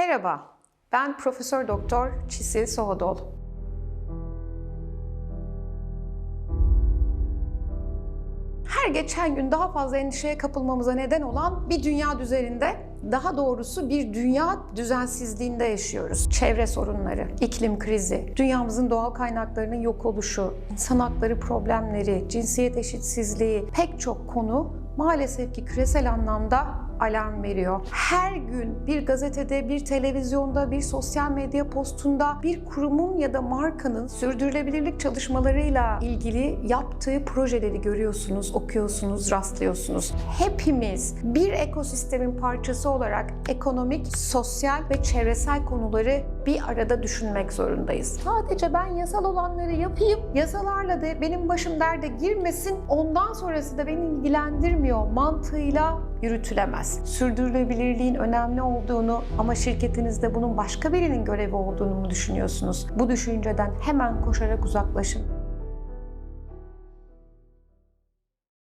Merhaba, ben Profesör Doktor Çisil Sohodol. Her geçen gün daha fazla endişeye kapılmamıza neden olan bir dünya düzeninde, daha doğrusu bir dünya düzensizliğinde yaşıyoruz. Çevre sorunları, iklim krizi, dünyamızın doğal kaynaklarının yok oluşu, insan hakları problemleri, cinsiyet eşitsizliği pek çok konu maalesef ki küresel anlamda alarm veriyor. Her gün bir gazetede, bir televizyonda, bir sosyal medya postunda bir kurumun ya da markanın sürdürülebilirlik çalışmalarıyla ilgili yaptığı projeleri görüyorsunuz, okuyorsunuz, rastlıyorsunuz. Hepimiz bir ekosistemin parçası olarak ekonomik, sosyal ve çevresel konuları bir arada düşünmek zorundayız. Sadece ben yasal olanları yapayım, yasalarla da benim başım derde girmesin, ondan sonrası da beni ilgilendirmiyor mantığıyla yürütülemez. Sürdürülebilirliğin önemli olduğunu ama şirketinizde bunun başka birinin görevi olduğunu mu düşünüyorsunuz? Bu düşünceden hemen koşarak uzaklaşın.